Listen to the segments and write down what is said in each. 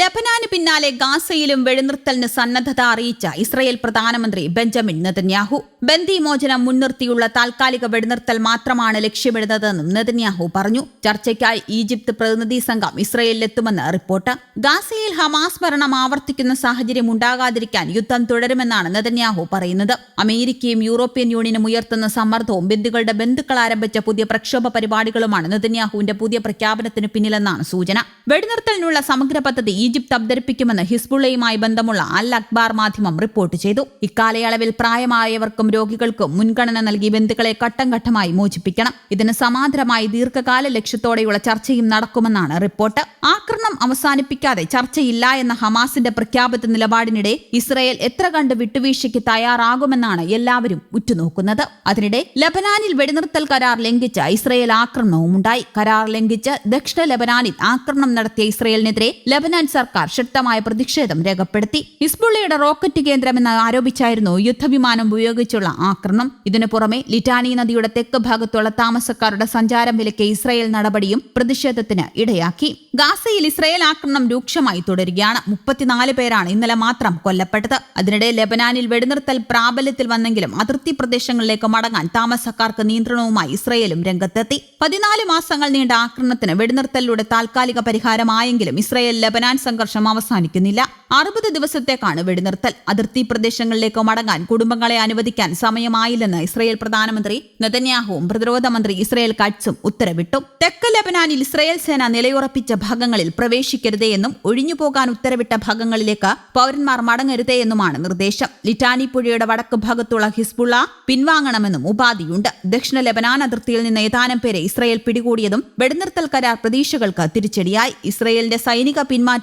ലബനാന് പിന്നാലെ ഗാസയിലും വെടിനിർത്തലിന് സന്നദ്ധത അറിയിച്ച ഇസ്രയേൽ പ്രധാനമന്ത്രി ബെഞ്ചമിൻ നെതന്യാഹു. ബന്ദിമോചനം മുൻനിർത്തിയുള്ള താൽക്കാലിക വെടിനിർത്തൽ മാത്രമാണ് ലക്ഷ്യമിടുന്നതെന്നും നെതന്യാഹു പറഞ്ഞു. ചർച്ചയ്ക്കായി ഈജിപ്ത് പ്രതിനിധി സംഘം ഇസ്രയേലിലെത്തുമെന്ന് റിപ്പോർട്ട്. ഗാസയിൽ ഹമാസ് ഭരണം ആവർത്തിക്കുന്ന സാഹചര്യം ഉണ്ടാകാതിരിക്കാൻ യുദ്ധം തുടരുമെന്നാണ് നെതന്യാഹു പറയുന്നത്. അമേരിക്കയും യൂറോപ്യൻ യൂണിയനും ഉയർത്തുന്ന സമ്മർദ്ദവും ബന്ധുക്കളുടെ ബന്ധുക്കൾ ആരംഭിച്ച പുതിയ പ്രക്ഷോഭ പരിപാടികളുമാണ് നെതന്യാഹുവിന്റെ പുതിയ പ്രഖ്യാപനത്തിന് പിന്നിലെന്നാണ് സൂചന. വെടിനിർത്തലിനുള്ള സമഗ്ര പദ്ധതി ഈജിപ്ത് അവതരിപ്പിക്കുമെന്ന് ഹിസ്ബുള്ളയുമായി ബന്ധമുള്ള അൽ അക്ബാർ മാധ്യമം റിപ്പോർട്ട് ചെയ്തു. ഇക്കാലയളവിൽ പ്രായമായവർക്കും രോഗികൾക്കും മുൻഗണന നൽകി ബന്ധുക്കളെ ഘട്ടം ഘട്ടമായി മോചിപ്പിക്കണം. ഇതിന് സമാന്തരമായി ദീർഘകാല ലക്ഷ്യത്തോടെയുള്ള ചർച്ചയും നടക്കുമെന്നാണ് റിപ്പോർട്ട്. ആക്രമണം അവസാനിപ്പിക്കാതെ ചർച്ചയില്ല എന്ന ഹമാസിന്റെ പ്രഖ്യാപിത നിലപാടിനിടെ ഇസ്രയേൽ എത്ര കണ്ട് വിട്ടുവീഴ്ചയ്ക്ക് തയ്യാറാകുമെന്നാണ് എല്ലാവരും ഉറ്റുനോക്കുന്നത്. അതിനിടെ ലബനാനിൽ വെടിനിർത്തൽ കരാർ ലംഘിച്ച ഇസ്രയേൽ ആക്രമണവും ഉണ്ടായി കരാർ ലംഘിച്ച് ദക്ഷിണ ലബനാനിൽ ആക്രമണം നടത്തിയ ഇസ്രയേലിനെതിരെ ലബനാൻ സർക്കാർ ശക്തമായ പ്രതിഷേധം രേഖപ്പെടുത്തി. ഹിസ്ബുള്ളയുടെ റോക്കറ്റ് കേന്ദ്രമെന്ന് ആരോപിച്ചായിരുന്നു യുദ്ധവിമാനം ഉപയോഗിച്ചുള്ള ആക്രമണം. ഇതിനു പുറമെ ലിറ്റാനി നദിയുടെ തെക്ക് ഭാഗത്തുള്ള താമസക്കാരുടെ സഞ്ചാരം വിലക്കിയ ഇസ്രയേൽ നടപടിയും പ്രതിഷേധത്തിന് ഇടയാക്കി. ഗാസയിൽ ഇസ്രയേൽ ആക്രമണം രൂക്ഷമായി തുടരുകയാണ്. മുപ്പത്തിനാല് പേരാണ് ഇന്നലെ മാത്രം കൊല്ലപ്പെട്ടത്. അതിനിടെ ലെബനാനിൽ വെടിനിർത്തൽ പ്രാബല്യത്തിൽ വന്നെങ്കിലും അതിർത്തി പ്രദേശങ്ങളിലേക്ക് മടങ്ങാൻ താമസക്കാർക്ക് നിയന്ത്രണവുമായി ഇസ്രയേലും രംഗത്തെത്തി. പതിനാല് മാസങ്ങൾ നീണ്ട ആക്രമണത്തിന് വെടിനിർത്തലിലൂടെ താൽക്കാലിക പരിഹാരമായെങ്കിലും ഇസ്രയേൽ ലെബനാൻ സംഘർഷം അവസാനിക്കുന്നില്ല. അറുപത് ദിവസത്തേക്കാണ് വെടിനിർത്തൽ. അതിർത്തി പ്രദേശങ്ങളിലേക്ക് മടങ്ങാൻ കുടുംബങ്ങളെ അനുവദിക്കാൻ സമയമായില്ലെന്ന് ഇസ്രയേൽ പ്രധാനമന്ത്രി നെതന്യാഹുവും പ്രതിരോധ മന്ത്രി ഇസ്രയേൽ കട്സും ഉത്തരവിട്ടു. തെക്ക് ലബനാനിൽ ഇസ്രയേൽ സേന നിലയുറപ്പിച്ച ഭാഗങ്ങളിൽ പ്രവേശിക്കരുതേ എന്നും ഒഴിഞ്ഞുപോകാൻ ഉത്തരവിട്ട ഭാഗങ്ങളിലേക്ക് പൌരന്മാർ മടങ്ങരുതേ എന്നുമാണ് നിർദ്ദേശം. ലിറ്റാനി പുഴയുടെ വടക്ക് ഭാഗത്തുള്ള ഹിസ്ബുള്ള പിൻവാങ്ങണമെന്നും ഉപാധിയുണ്ട്. ദക്ഷിണ ലബനാൻ അതിർത്തിയിൽ നിന്ന് ഏതാനും പേരെ ഇസ്രയേൽ പിടികൂടിയതും വെടിനിർത്തൽ കരാർ പ്രതീക്ഷകൾക്ക് തിരിച്ചടിയായി. ഇസ്രയേലിന്റെ സൈനിക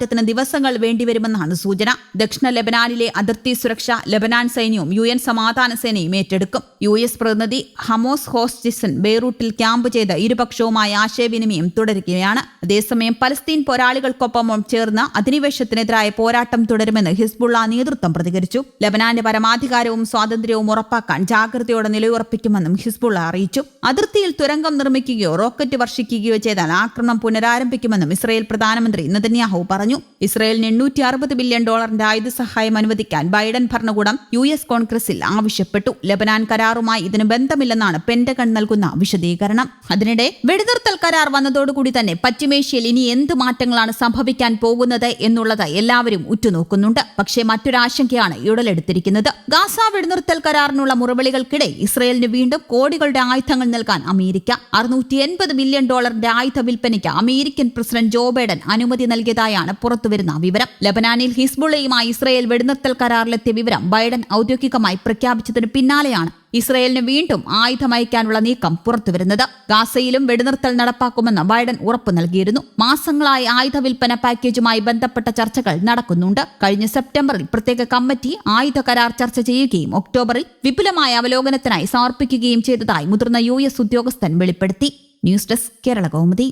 പിന്മാറ്റത്തിന് ദിവസങ്ങൾ വേണ്ടിവരുമെന്നാണ് സൂചന. ദക്ഷിണ ലബനാനിലെ അതിർത്തി സുരക്ഷ ലബനാൻ സൈന്യവും യു എൻ സമാധാന സേനയും ഏറ്റെടുക്കും. യു എസ് പ്രതിനിധി ഹമോസ് ഹോസ്റ്റിസൺ ബെയ്റൂട്ടിൽ ക്യാമ്പ് ചെയ്ത് ഇരുപക്ഷവുമായി ആശയവിനിമയം തുടരുകയാണ്. അതേസമയം പലസ്തീൻ പോരാളികൾക്കൊപ്പം ചേർന്ന് അധിനിവേശത്തിനെതിരായ പോരാട്ടം തുടരുമെന്ന് ഹിസ്ബുള്ള നേതൃത്വം പ്രതികരിച്ചു. ലബനാന്റെ പരമാധികാരവും സ്വാതന്ത്ര്യവും ഉറപ്പാക്കാൻ ജാഗ്രതയോടെ നിലയുറപ്പിക്കുമെന്നും ഹിസ്ബുള്ള അറിയിച്ചു. അതിർത്തിയിൽ തുരങ്കം നിർമ്മിക്കുകയോ റോക്കറ്റ് വർഷിക്കുകയോ ചെയ്താൽ ആക്രമണം പുനരാരംഭിക്കുമെന്നും ഇസ്രയേൽ പ്രധാനമന്ത്രി നെതന്യാഹു പറഞ്ഞു. ഇസ്രയേലിന് എണ്ണൂറ്റി അറുപത് ബില്യൺ ഡോളറിന്റെ ആയുധ സഹായം അനുവദിക്കാൻ ബൈഡൻ ഭരണകൂടം യു എസ് കോൺഗ്രസിൽ ആവശ്യപ്പെട്ടു. ലബനാൻ കരാറുമായി ഇതിന് ബന്ധമില്ലെന്നാണ് പെന്റഗൺ നൽകുന്ന വിശദീകരണം. അതിനിടെ വെടിനിർത്തൽ കരാർ വന്നതോടുകൂടി തന്നെ പശ്ചിമേഷ്യയിൽ ഇനി എന്ത് മാറ്റങ്ങളാണ് സംഭവിക്കാൻ പോകുന്നത് എന്നുള്ളത് എല്ലാവരും ഉറ്റുനോക്കുന്നുണ്ട്. പക്ഷേ മറ്റൊരാശങ്കയാണ് ഉടലെടുത്തിരിക്കുന്നത്. ഗാസ വെടിനിർത്തൽ കരാറിനുള്ള മുറവിളികൾക്കിടെ ഇസ്രയേലിന് വീണ്ടും കോടികളുടെ ആയുധങ്ങൾ നൽകാൻ അമേരിക്ക അറുന്നൂറ്റി എൺപത് ബില്യൺ ഡോളറിന്റെ ആയുധ വിൽപ്പനയ്ക്ക് അമേരിക്കൻ പ്രസിഡന്റ് ജോ ബൈഡൻ അനുമതി നൽകിയതായാണ് പുറത്തുവരുന്ന വിവരം. ലബനാനിൽ ഹിസ്ബുള്ളയുമായി ഇസ്രയേൽ വെടിനിർത്തൽ കരാറിലെത്തിയ വിവരം ബൈഡൻ ഔദ്യോഗികമായി പ്രഖ്യാപിച്ചതിന് പിന്നാലെയാണ് ഇസ്രയേലിന് വീണ്ടും ആയുധമയക്കാനുള്ള നീക്കം പുറത്തുവരുന്നത്. ഗാസയിലും വെടിനിർത്തൽ നടപ്പാക്കുമെന്ന് ബൈഡൻ ഉറപ്പു നൽകിയിരുന്നു. മാസങ്ങളായി ആയുധ വിൽപ്പന പാക്കേജുമായി ബന്ധപ്പെട്ട ചർച്ചകൾ നടക്കുന്നുണ്ട്. കഴിഞ്ഞ സെപ്റ്റംബറിൽ പ്രത്യേക കമ്മിറ്റി ആയുധ കരാർ ചർച്ച ചെയ്യുകയും ഒക്ടോബറിൽ വിപുലമായ അവലോകനത്തിനായി സമർപ്പിക്കുകയും ചെയ്തതായി മുതിർന്ന യു ഉദ്യോഗസ്ഥൻ വെളിപ്പെടുത്തി. News desk Kerala Kaumudi.